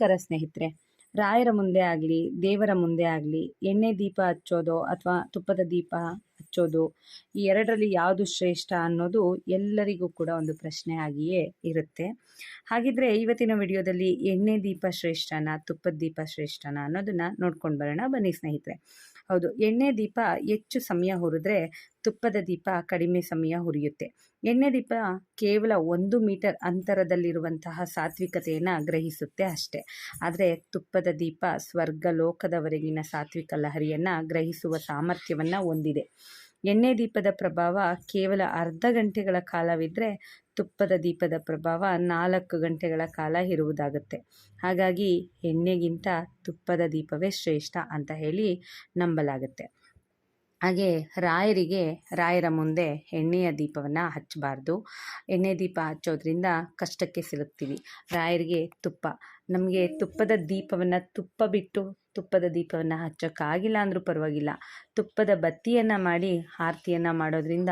ನಮಸ್ಕಾರ ಸ್ನೇಹಿತರೆ. ರಾಯರ ಮುಂದೆ ಆಗಲಿ, ದೇವರ ಮುಂದೆ ಆಗಲಿ, ಎಣ್ಣೆ ದೀಪ ಹಚ್ಚೋದು ಅಥವಾ ತುಪ್ಪದ ದೀಪ ಹಚ್ಚೋದು, ಈ ಎರಡರಲ್ಲಿ ಯಾವುದು ಶ್ರೇಷ್ಠ ಅನ್ನೋದು ಎಲ್ಲರಿಗೂ ಕೂಡ ಒಂದು ಪ್ರಶ್ನೆ ಆಗಿಯೇ ಇರುತ್ತೆ. ಹಾಗಿದ್ರೆ ಇವತ್ತಿನ ವಿಡಿಯೋದಲ್ಲಿ ಎಣ್ಣೆ ದೀಪ ಶ್ರೇಷ್ಠನ, ತುಪ್ಪದ ದೀಪ ಶ್ರೇಷ್ಠನ ಅನ್ನೋದನ್ನ ನೋಡ್ಕೊಂಡು ಬರೋಣ. ಬನ್ನಿ ಸ್ನೇಹಿತರೆ. ಹೌದು, ಎಣ್ಣೆ ದೀಪ ಹೆಚ್ಚು ಸಮಯ ಹುರಿದ್ರೆ ತುಪ್ಪದ ದೀಪ ಕಡಿಮೆ ಸಮಯ ಹುರಿಯುತ್ತೆ. ಎಣ್ಣೆ ದೀಪ ಕೇವಲ ಒಂದು ಮೀಟರ್ ಅಂತರದಲ್ಲಿರುವಂತಹ ಸಾತ್ವಿಕತೆಯನ್ನು ಗ್ರಹಿಸುತ್ತೆ ಅಷ್ಟೇ. ಆದರೆ ತುಪ್ಪದ ದೀಪ ಸ್ವರ್ಗ ಲೋಕದವರೆಗಿನ ಸಾತ್ವಿಕ ಲಹರಿಯನ್ನು ಗ್ರಹಿಸುವ ಸಾಮರ್ಥ್ಯವನ್ನು ಹೊಂದಿದೆ. ಎಣ್ಣೆ ದೀಪದ ಪ್ರಭಾವ ಕೇವಲ ಅರ್ಧ ಗಂಟೆಗಳ ಕಾಲವಿದ್ದರೆ ತುಪ್ಪದ ದೀಪದ ಪ್ರಭಾವ ನಾಲ್ಕು ಗಂಟೆಗಳ ಕಾಲ ಇರುವುದಾಗುತ್ತೆ. ಹಾಗಾಗಿ ಎಣ್ಣೆಗಿಂತ ತುಪ್ಪದ ದೀಪವೇ ಶ್ರೇಷ್ಠ ಅಂತ ಹೇಳಿ ನಂಬಲಾಗುತ್ತೆ. ಹಾಗೆ ರಾಯರಿಗೆ ರಾಯರ ಮುಂದೆ ಎಣ್ಣೆಯ ದೀಪವನ್ನು ಹಚ್ಚಬಾರ್ದು. ಎಣ್ಣೆ ದೀಪ ಹಚ್ಚೋದ್ರಿಂದ ಕಷ್ಟಕ್ಕೆ ಸಿಲುಕ್ತೀವಿ. ರಾಯರಿಗೆ ತುಪ್ಪ. ನಮಗೆ ತುಪ್ಪದ ದೀಪವನ್ನು ತುಪ್ಪ ಬಿಟ್ಟು ತುಪ್ಪದ ದೀಪವನ್ನು ಹಚ್ಚೋಕ್ಕಾಗಿಲ್ಲ ಅಂದರೂ ಪರವಾಗಿಲ್ಲ. ತುಪ್ಪದ ಬತ್ತಿಯನ್ನು ಮಾಡಿ ಆರತಿಯನ್ನು ಮಾಡೋದ್ರಿಂದ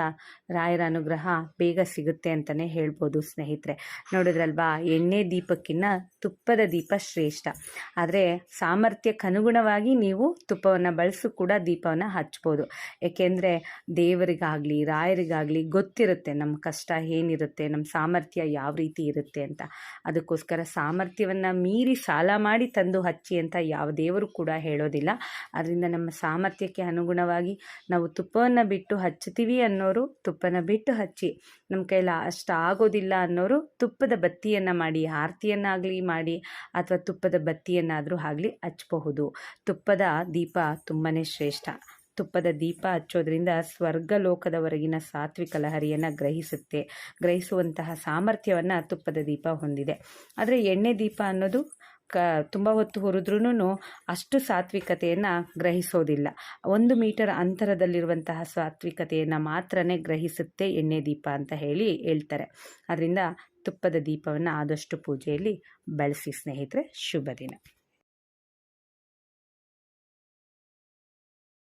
ರಾಯರ ಅನುಗ್ರಹ ಬೇಗ ಸಿಗುತ್ತೆ ಅಂತಲೇ ಹೇಳ್ಬೋದು ಸ್ನೇಹಿತರೆ. ನೋಡಿದ್ರಲ್ವಾ, ಎಣ್ಣೆ ದೀಪಕ್ಕಿನ್ನ ತುಪ್ಪದ ದೀಪ ಶ್ರೇಷ್ಠ. ಆದರೆ ಸಾಮರ್ಥ್ಯಕ್ಕನುಗುಣವಾಗಿ ನೀವು ತುಪ್ಪವನ್ನು ಬಳಸು ಕೂಡ ದೀಪವನ್ನು ಹಚ್ಬೋದು. ಏಕೆಂದರೆ ದೇವರಿಗಾಗಲಿ, ರಾಯರಿಗಾಗಲಿ ಗೊತ್ತಿರುತ್ತೆ ನಮ್ಮ ಕಷ್ಟ ಏನಿರುತ್ತೆ ನಮ್ಮ ಸಾಮರ್ಥ್ಯ ಯಾವ ರೀತಿ ಇರುತ್ತೆ ಅಂತ. ಅದಕ್ಕೋಸ್ಕರ ಸಾಮರ್ಥ್ಯವನ್ನು ಮೀರಿ ಸಾಲ ಮಾಡಿ ತಂದು ಹಚ್ಚಿ ಅಂತ ಯಾವ ದೇವರು ಕೂಡ ಹೇಳೋದಿಲ್ಲ. ಅದರಿಂದ ನಮ್ಮ ಸಾಮರ್ಥ್ಯಕ್ಕೆ ಅನುಗುಣವಾಗಿ ನಾವು ತುಪ್ಪವನ್ನು ಬಿಟ್ಟು ಹಚ್ಚುತ್ತೀವಿ ಅನ್ನೋರು ತುಪ್ಪನ ಬಿಟ್ಟು ಹಚ್ಚಿ, ನಮ್ಮ ಕೈಲ ಅಷ್ಟು ಆಗೋದಿಲ್ಲ ಅನ್ನೋರು ತುಪ್ಪದ ಬತ್ತಿಯನ್ನು ಮಾಡಿ, ಆರತಿಯನ್ನಾಗಲಿ ಮಾಡಿ ಅಥವಾ ತುಪ್ಪದ ಬತ್ತಿಯನ್ನಾದರೂ ಆಗಲಿ ಹಚ್ಚಬಹುದು. ತುಪ್ಪದ ದೀಪ ತುಂಬಾ ಶ್ರೇಷ್ಠ. ತುಪ್ಪದ ದೀಪ ಹಚ್ಚೋದ್ರಿಂದ ಸ್ವರ್ಗ ಲೋಕದವರೆಗಿನ ಸಾತ್ವಿಕ ಲಹರಿಯನ್ನು ಗ್ರಹಿಸುತ್ತೆ. ಗ್ರಹಿಸುವಂತಹ ಸಾಮರ್ಥ್ಯವನ್ನು ತುಪ್ಪದ ದೀಪ ಹೊಂದಿದೆ. ಆದರೆ ಎಣ್ಣೆ ದೀಪ ಅನ್ನೋದು ಕ, ತುಂಬ ಹೊತ್ತು ಹುರಿದ್ರೂ ಅಷ್ಟು ಸಾತ್ವಿಕತೆಯನ್ನು ಗ್ರಹಿಸೋದಿಲ್ಲ. ಒಂದು ಮೀಟರ್ ಅಂತರದಲ್ಲಿರುವಂತಹ ಸಾತ್ವಿಕತೆಯನ್ನು ಮಾತ್ರನೇ ಗ್ರಹಿಸುತ್ತೆ ಎಣ್ಣೆ ದೀಪ ಅಂತ ಹೇಳಿ ಹೇಳ್ತಾರೆ. ಅದರಿಂದ ತುಪ್ಪದ ದೀಪವನ್ನು ಆದಷ್ಟು ಪೂಜೆಯಲ್ಲಿ ಬಳಸಿ ಸ್ನೇಹಿತರೆ ಶುಭ ದಿನ